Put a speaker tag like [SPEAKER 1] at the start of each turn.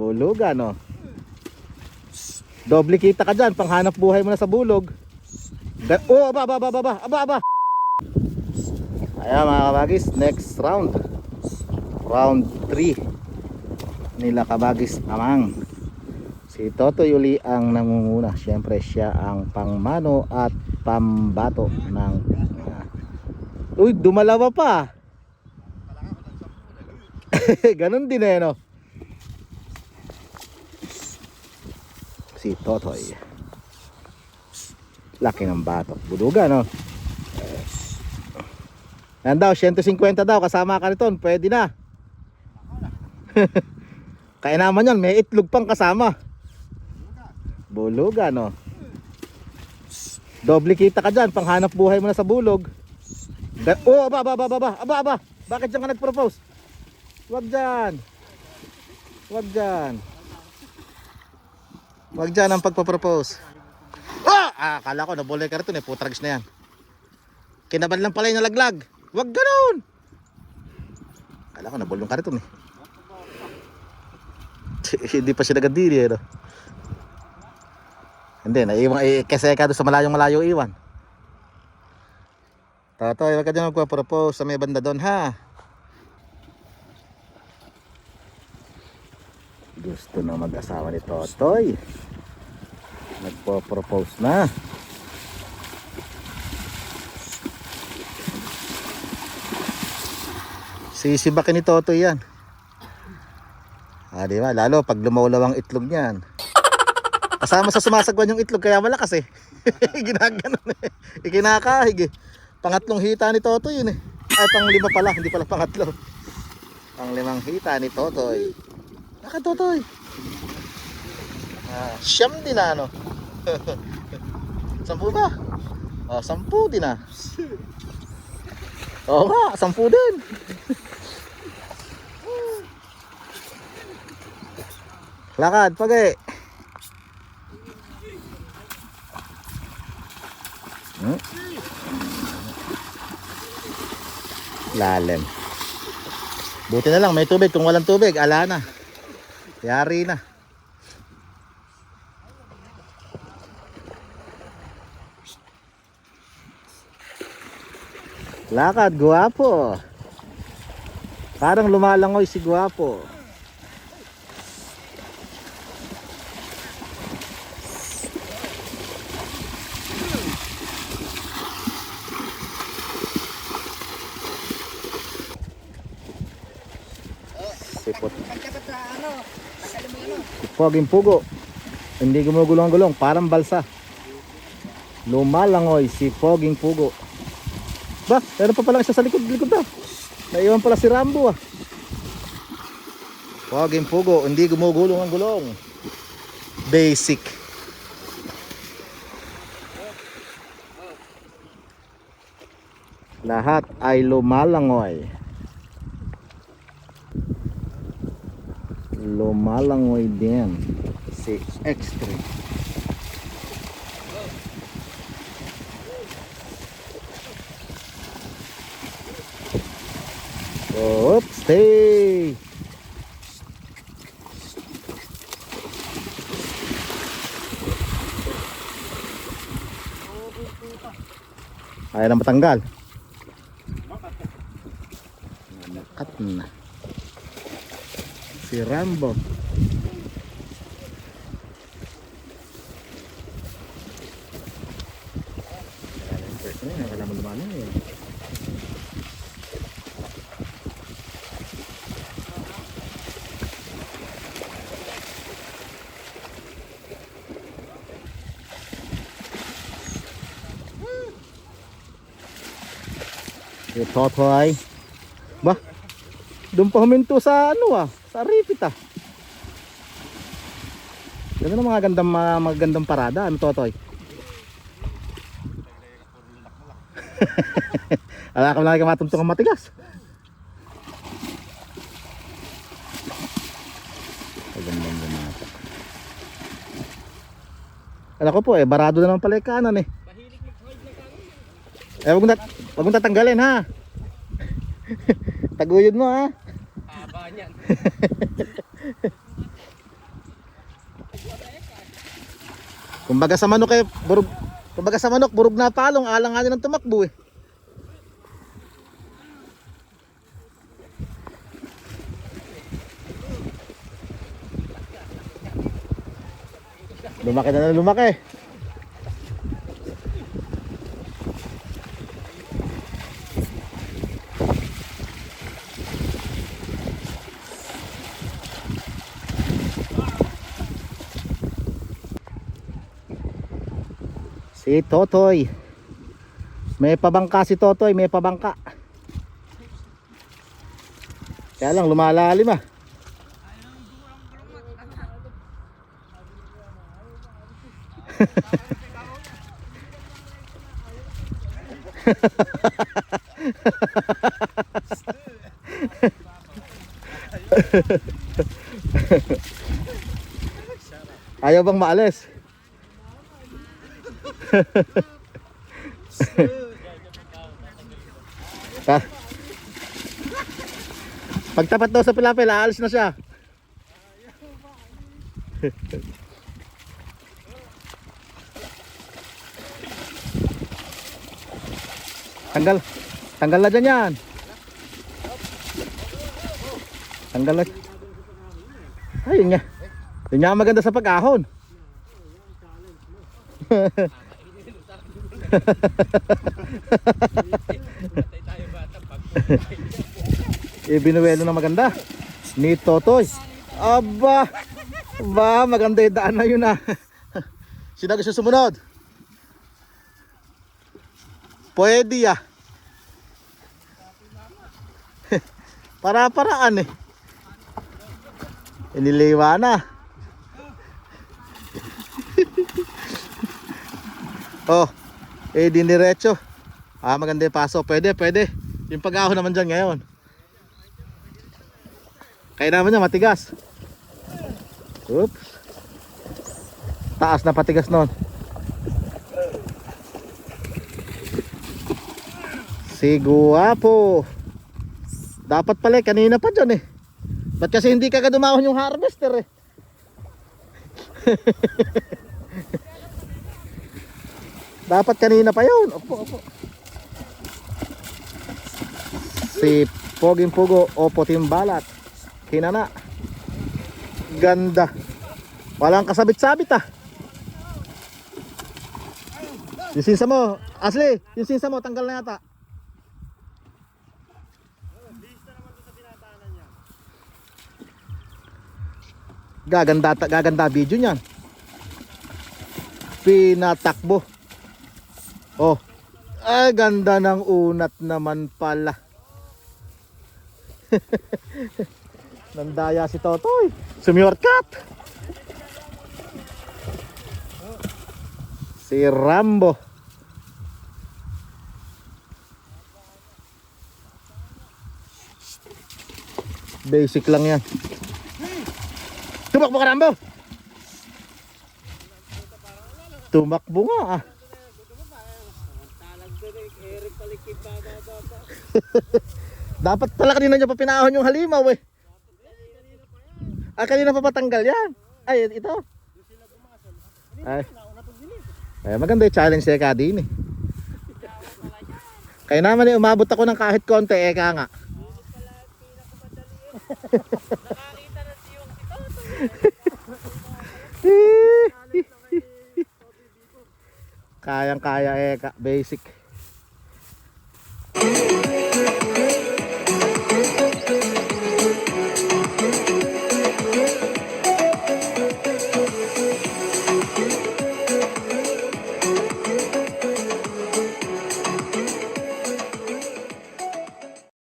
[SPEAKER 1] Bulugan, no? Doble kita ka dyan, panghanap buhay mo na sa bulog. Oh, aba, aba, aba, aba, aba, aba. Ayan mga kabagis, next round. Round 3 nila kabagis amang. Si Toto Yuli ang nangunguna. Siyempre siya ang pangmano at pambato ng... Uy, dumalawa pa. Ganon din eh, no? Si Totoy. Laki ng bato. Buduga, no? Yan daw, 150 daw. Kasama ka nito. Pwede na. Kaya naman yan, may itlog pang kasama. Buluga, no? Doble kita ka dyan, panghanap buhay mo na sa bulog. Oh, aba, aba, aba, aba, aba, aba. Bakit dyan ka nag-propose? Wag dyan. Wag dyan. Wag dyan ang pagpa-propose. Ah! ah! Akala ko nabulay ka rito, eh. putrags na yan. Kinaban lang pala yung nalaglag. Wag ganun! Akala ko nabulong ka rito, eh. Hindi pa siya nagadiri, eh, no? Hindi, naiwan, eh, kasi ka doon sa malayong malayo iwan. Totoy, wag ka dyan magpa-propose sa may banda doon, ha? Gusto na mag-asawa ni Totoy. Nagpo-propose na. Sisibakin ni Totoy yan. Ah, di ba? Lalo pag lumawlaw ang itlog niyan. Kasama sa sumasagwan yung itlog kaya malakas eh. Ginaganon eh. Ikinakahig eh. Pangatlong hita ni Totoy yun eh. Ay, pang lima pala. Hindi pala pangatlo. Pang limang hita ni Totoy. Naka Totoy. Ah, siyam din na ano. sampu ba? Oh, sampu din na. Oo nga, sampu din. Lakad, pagay. Hmm? Lalim. Buti na lang may tubig. Kung walang tubig, ala na. Yari na. Lakad, guwapo. Parang lumalangoy si guwapo. Poging pugo. Hindi gumugulong-gulong, parang balsa. Lumalangoy si Poging Pugo. Ba, meron pa palang isa sa likod-likod na. Naiwan pala si Rambo ah. Poging Pugo, hindi gumugulong ang gulong. Basic. Lahat ay lumalangoy. Lumalangoy din si X3. Oops, stay. Ayaw na matanggal. Nakat na. Rambo. Si Totoy. Ba? Doon pa huminto sa ano ah, sa ripit ah. Ganda ng mga gandang mga magandang parada, ano Totoy? Ala ka lang ka matuntong matigas. Magandang bumata. Alam ko po eh, barado na naman pala yung kanan eh. Eh, wag mo, tat wag mo tatanggalin ha. Taguyod mo ha.
[SPEAKER 2] Saan?
[SPEAKER 1] Kumbaga sa manok eh, burog. Kumbaga sa manok, burog na talong, alanganin ng tumakbo eh. Lumaki na na lumaki. Si Totoy. May pabangka si Totoy, may pabangka. Kaya lang lumalalim ah. Ayaw bang maalis? Ha? Pagtapat daw sa pilapil, aalis na siya. Tanggal. Tanggal na dyan yan. Tanggal na. Ayun nga. Yun nga maganda sa pag-ahon. Ibinuwelo na maganda. Ni Totoy. Aba. Ba, maganda yung daan na yun ah. Sino gusto sumunod? Pwede ah. Para-paraan eh. Iniliwa na. oh, eh diniretso. Ah, maganda yung paso. Pwede, pwede. Yung pag-ahon naman dyan ngayon. Kaya naman niya, matigas. Oops. Taas na patigas nun. Si Guwapo. Dapat pala eh, kanina pa dyan eh. Ba't kasi hindi ka dumahon yung harvester eh? Dapat kanina pa yun. Opo, opo. Si Poging Pugo o Puting Balat. Hinana. Ganda. Walang kasabit-sabit ah. Yung sinsa mo, Asli, yung sinsa mo, tanggal na yata. Gaganda, gaganda video niyan. Pinatakbo. Oh. Ay, ganda ng unat naman pala. Nandaya si Totoy. Sumiorkat. Si Rambo. Basic lang yan. Tumakbo ka Rambo. Tumakbo nga ah. Dapat pala kanina niya pa pinahon yung halimaw eh. Ah, kanina pa patanggal yan. Ay, ito. Ay. Ay, maganda yung challenge siya ka din eh. Kaya naman eh, umabot ako ng kahit konti, eh ka nga. Kayang kaya eh, ka, basic.